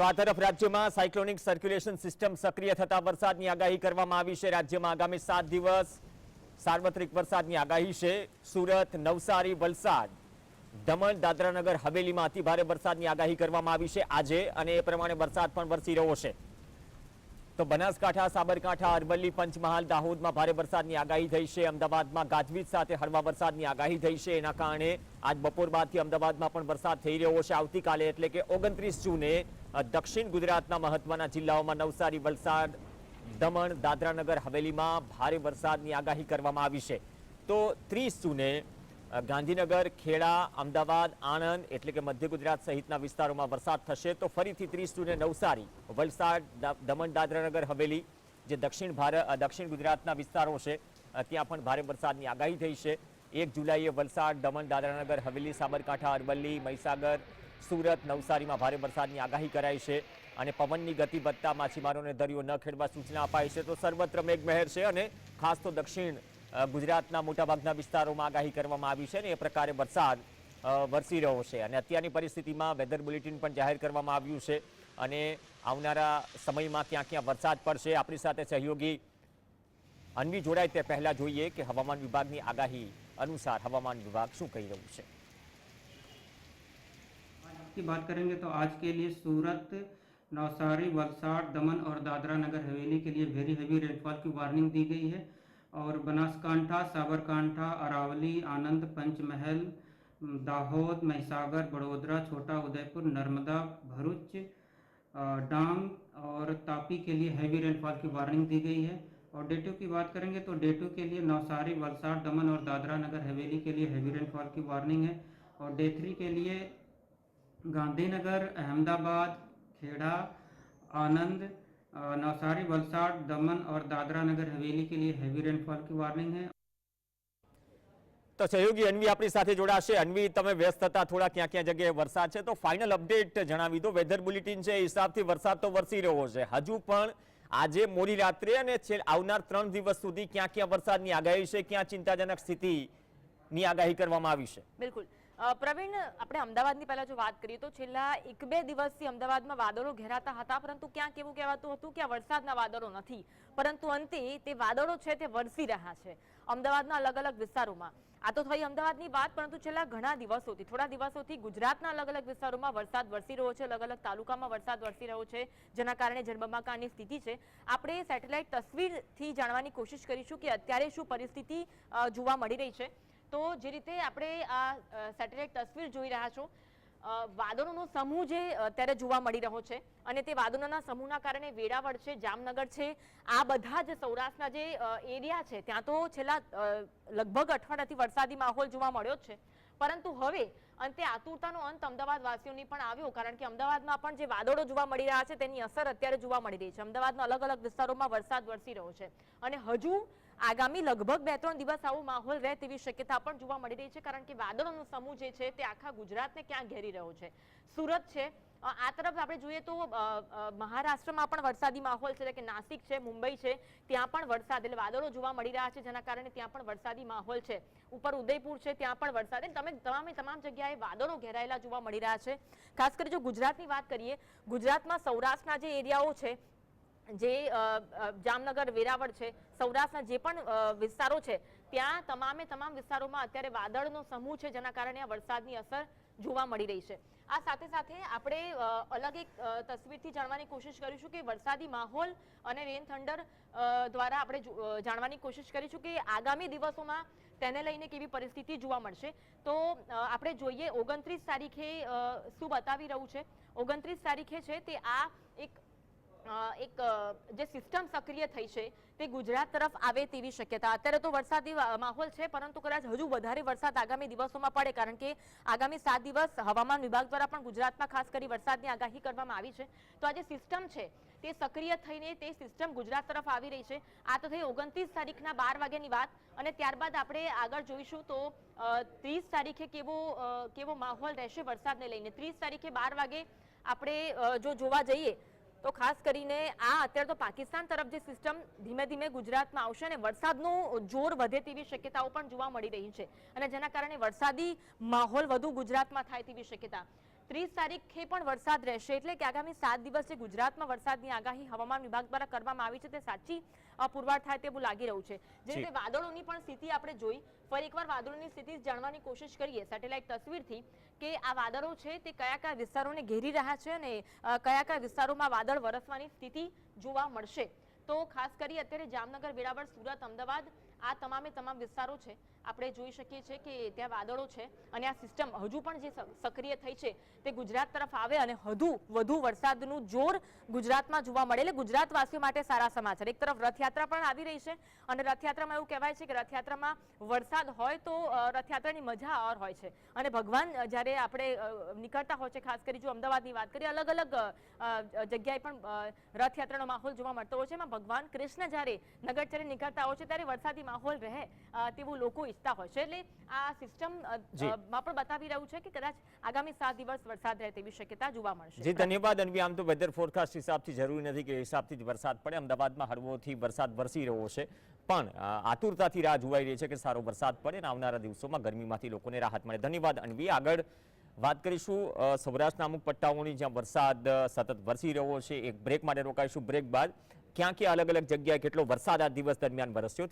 તો આ તરફ રાજ્યમાં સાયક્લોનિક સર્ક્યુલેશન સિસ્ટમ સક્રિય થતા વરસાદની આગાહી કરવામાં આવી છે. રાજ્યમાં આગામી સાત દિવસ સાર્વત્રિક વરસાદની આગાહી છે. સુરત, નવસારી, વલસાડ, દમણ, દાદરાનગર, હવેલીમાં અતિભારે વરસાદની આગાહી કરવામાં આવી છે આજે અને એ પ્રમાણે વરસાદ પણ વરસી રહ્યો છે. તો બનાસકાંઠા, સાબરકાંઠા, અરવલ્લી, પંચમહાલ, દાહોદમાં ભારે વરસાદની આગાહી થઈ છે. અમદાવાદમાં ગાજવીજ સાથે હળવા વરસાદની આગાહી થઈ છે. એના કારણે આજ બપોર બાદથી અમદાવાદમાં પણ વરસાદ થઈ રહ્યો છે. આવતીકાલે એટલે કે ઓગણત્રીસ જૂને દક્ષિણ ગુજરાતના મહત્વના જિલ્લાઓમાં નવસારી, વલસાડ, દમણ, દાદરાનગર, હવેલીમાં ભારે વરસાદની આગાહી કરવામાં આવી છે. તો ત્રીસ જૂને ગાંધીનગર, ખેડા, અમદાવાદ, આણંદ એટલે કે મધ્ય ગુજરાત સહિતના વિસ્તારોમાં વરસાદ થશે. તો ફરીથી ત્રીસ જૂને નવસારી, વલસાડ દમણ, દાદરાનગર, હવેલી જે દક્ષિણ ભારત દક્ષિણ ગુજરાતના વિસ્તારો છે ત્યાં પણ ભારે વરસાદની આગાહી થઈ છે. એક જુલાઈએ વલસાડ, દમણ, દાદરાનગર, હવેલી, સાબરકાંઠા, અરવલ્લી, મહીસાગર સુરત નવસારીમાં ભારે વરસાદની આગાહી કરાઈ છે અને પવનની ગતિ વધતા માછીમારોને દરિયો ન ખેડવા સૂચના અપાઈ છે. તો સર્વત્ર મેઘમહેર છે અને ખાસ તો દક્ષિણ ગુજરાતના મોટાભાગના વિસ્તારોમાં આગાહી કરવામાં આવી છે અને એ પ્રકારે વરસાદ વરસી રહ્યો છે. અને અત્યારની પરિસ્થિતિમાં વેધર બુલેટિન પણ જાહેર કરવામાં આવ્યું છે અને આવનારા સમયમાં ક્યાં ક્યાં વરસાદ પડશે આપણી સાથે સહયોગી અન્વી જોડાય તે પહેલાં જોઈએ કે હવામાન વિભાગની આગાહી અનુસાર હવામાન વિભાગ શું કહી રહ્યું છે. की बात करेंगे तो आज के लिए सूरत, नवसारी, वलसाड, दमन और दादरा नगर हवेली के लिए वेरी हैवी रेनफॉल की वार्निंग दी गई है और बनासकांठा, साबरकांठा, अरावली, आनंद, पंचमहल, दाहोद, महिसागर, बड़ोदरा, छोटा उदयपुर, नर्मदा, भरूच डांग और तापी के लिए हैवी रेनफॉल की वार्निंग दी गई है और डे टू की बात करेंगे तो डे टू के लिए नवसारी, वलसाड, दमन और दादरा नगर हवेली के लिए हैवी रेनफॉल की वार्निंग है और डे थ्री के लिए गांधीनगर अहमदाबाद खेड़ा आनंद अ, नवसारी वलसाड दमन और दादरा नगर हवेली के लिए हैवी रेनफॉल की वार्निंग है તો સહયોગી અન્વી આપણી સાથે જોડાશે અન્વી તમે વ્યસ્ત હતા થોડા ક્યાં ક્યાં જગ્યાએ વરસાદ છે તો ફાઇનલ અપડેટ જણાવી દો વેધર બુલેટિન છે એ હિસાબથી વરસાદ તો વરસી રહ્યો છે હજુ પણ આજે મોડી રાત્રે અને છેલ્લે આવનાર ત્રણ દિવસ સુધી ક્યાં ક્યાં વરસાદની આગાહી છે ક્યાં ચિંતાજનક સ્થિતિની આગાહી કરવામાં આવી છે બિલકુલ અ, પ્રવીણ, આપણે અમદાવાદની પહેલા જો વાત કરીએ તો છેલ્લા એક બે દિવસથી અમદાવાદમાં વાદળો ઘેરાતા હતા, પરંતુ ક્યાંક એવું કહેવાતું હતું કે આ વરસાદના વાદળો નથી. પરંતુ અંતે તે વાદળો છે તે વરસી રહ્યા છે, અમદાવાદના અલગ અલગ વિસ્તારોમાં. આ તો થઈ અમદાવાદની વાત, પરંતુ છેલ્લા ઘણા દિવસોથી, થોડા દિવસોથી ગુજરાતના અલગ અલગ વિસ્તારોમાં વરસાદ વરસી રહ્યો છે, અલગ અલગ તાલુકામાં વરસાદ વરસી રહ્યો છે, જેના કારણે જળબંબાકારની સ્થિતિ છે. આપણે સેટેલાઇટ તસવીરથી જાણવાની કોશિશ કરીશું કે અત્યારે શું પરિસ્થિતિ જોવા મળી રહી છે. તો જે રીતે આપણે આ સેટેલાઇટ તસવીર જોઈ રહ્યા છો વાદળોનો સમૂહ જે અત્યારે જોવા મળી રહ્યો છે અને તે વાદળોના સમૂહના કારણે વેરાવળ છે, જામનગર છે, આ બધા જ સૌરાષ્ટ્રના જે એરિયા છે, ત્યાં તો છેલ્લા લગભગ અઠવાડિયાથી વરસાદી માહોલ જોવા મળ્યો છે. પરંતુ હવે અંતે આતુરતાનો અંત અમદાવાદ વાસીઓની પણ આવ્યો, કારણ કે અમદાવાદમાં પણ જે વાદળો જોવા મળી રહ્યા છે, તેની અસર અત્યારે જોવા મળી રહી છે. અમદાવાદના અલગ અલગ વિસ્તારોમાં વરસાદ વરસી રહ્યો છે. અને હજુ આગામી લગભગ બે ત્રણ દિવસ આવો માહોલ રહે તેવી શક્યતા પણ જોવા મળી રહી છે, કારણ કે વાદળોનો સમૂહ જે છે તે આખા ગુજરાતને ક્યાં ઘેરી રહ્યો છે? સુરત છે. આ તરફ આપણે જોઈએ તો મહારાષ્ટ્રમાં પણ વરસાદી માહોલ છે, એટલે કે નાસિક છે, મુંબઈ છે, ત્યાં પણ વરસાદ, એટલે વાદળો જોવા મળી રહ્યા છે, જેના કારણે ત્યાં પણ વરસાદી માહોલ છે. ઉપર ઉદયપુર છે, ત્યાં પણ વરસાદ તમે તમામે તમામ જગ્યાએ વાદળો ઘેરાયેલા જોવા મળી રહ્યા છે. ખાસ કરી જો ગુજરાતની વાત કરીએ, ગુજરાતમાં સૌરાષ્ટ્રના જે એરિયાઓ છે જે જામનગર, વેરાવળ છે, સૌરાષ્ટ્રના જે પણ વિસ્તારો છે, ત્યાં તમામે તમામ વિસ્તારોમાં અત્યારે વાદળનો સમૂહ છે, જેના કારણે આ વરસાદની અસર જોવા મળી રહી છે. આ સાથે સાથે આપણે અલગ એક તસવીરથી જાણવાની કોશિશ કરીશું કે વરસાદી માહોલ અને રેન થંડર દ્વારા આપણે જાણવાની કોશિશ કરીશું કે આગામી દિવસોમાં તેને લઈને કેવી પરિસ્થિતિ જોવા મળશે. તો આપણે જોઈએ ઓગણત્રીસ તારીખે શું બતાવી રહ્યું છે? ઓગણત્રીસ તારીખે છે તે આ એક એક જે સિસ્ટમ સક્રિય થઈ છે, તે ગુજરાત તરફ આવે તેવી શક્યતા. અત્યારે તો વરસાદી માહોલ છે, પરંતુ કદાચ હજુ વધારે વરસાદ આગામી દિવસોમાં પડે, કારણ કે આગામી સાત દિવસ હવામાન વિભાગ દ્વારા પણ ગુજરાતમાં ખાસ કરી વરસાદની આગાહી કરવામાં આવી છે. તો આ જે સિસ્ટમ છે, તે સક્રિય થઈને તે સિસ્ટમ ગુજરાત તરફ આવી રહી છે. આ તો થઈ ઓગણત્રીસ તારીખના બાર વાગ્યાની વાત, અને ત્યારબાદ આપણે આગળ જોઈશું તો ત્રીસ તારીખે કેવો કેવો માહોલ રહેશે વરસાદને લઈને. ત્રીસ તારીખે બાર વાગે આપણે જો જોવા જઈએ તો ખાસ કરીને આ અત્યારે તો પાકિસ્તાન તરફ જે સિસ્ટમ ધીમે ધીમે ગુજરાતમાં આવશે અને વરસાદનું જોર વધે તેવી શક્યતાઓ પણ જોવા મળી રહી છે. અને જેના કારણે વરસાદી માહોલ વધુ ગુજરાતમાં થાય તેવી શક્યતા. ત્રીસ તારીખે પણ વરસાદ રહેશે. એટલે કે આગામી સાત દિવસે ગુજરાતમાં વરસાદની આગાહી હવામાન વિભાગ દ્વારા કરવામાં આવી છે તે સાચી પુરવાર થાય તેવું લાગી રહ્યું છે. જે રીતે વાદળોની પણ સ્થિતિ આપણે જોઈ ફરી એકવાર વાદળોની સ્થિતિ જાણવાની કોશિશ કરીએ. સેટેલાઇટ તસવીરથી કે આ વાદળો છે તે કયા કયા વિસ્તારોને ઘેરી રહ્યા છે અને કયા કયા વિસ્તારોમાં વાદળ વરસવાની સ્થિતિ જોવા મળશે. તો ખાસ કરી અત્યારે જામનગર વેરાવળ સુરત અમદાવાદ આ તમામે તમામ વિસ્તારો છે. આપણે જોઈ શકીએ છીએ કે ત્યાં વાદળો છે અને આ સિસ્ટમ હજુ પણ જે સક્રિય થઈ છે તે ગુજરાત તરફ આવે અને હજુ વધુ વરસાદનું જોર ગુજરાતમાં જોવા મળે. એટલે ગુજરાતવાસીઓ માટે સારા સમાચાર. એક તરફ રથયાત્રા પણ આવી રહી છે અને રથયાત્રામાં એવું કહેવાય છે કે રથયાત્રામાં વરસાદ હોય તો રથયાત્રાની મજા ઓર હોય છે. અને ભગવાન જ્યારે આપણે નીકળતા હોય છે, ખાસ કરી જો અમદાવાદની વાત કરીએ અલગ અલગ જગ્યાએ પણ રથયાત્રાનો માહોલ જોવા મળતો હોય છે. એમાં ભગવાન કૃષ્ણ જ્યારે નગરચર્ય નીકળતા હોય છે, ત્યારે વરસાદી માહોલ રહે તેવું લોકો ઈચ્છતા હોય છે. એટલે આ સિસ્ટમમાં પણ બતાવી રહ્યું છે કે કદાચ આગામી સાત દિવસ વરસાદ રહે તેવી શક્યતા જોવા મળશે. જી ધન્યવાદ. અનવી આમ તો વેધર ફોરકાસ્ટ હિસાબથી જરૂરી નથી કે હિસાબથી જ વરસાદ પડે. અમદાવાદમાં હળવોથી વરસાદ વરસી રહ્યો છે. પણ આતુરતાથી રાહ જોવાઈ રહી છે કે સારો વરસાદ પડે અને આવનારા દિવસોમાં ગરમીમાંથી લોકોને રાહત મળે. ધન્યવાદ. અનવી આગળ વાત કરીશું સૌરાષ્ટ્રના અમુક પટ્ટાઓની જ્યાં વરસાદ સતત વરસી રહ્યો છે. એક બ્રેક માટે રોકાઈશું. બ્રેક બાદ ક્યાં ક્યાં અલગ અલગ જગ્યાએ કેટલો વરસાદ આ દિવસ દરમિયાન વરસ્યો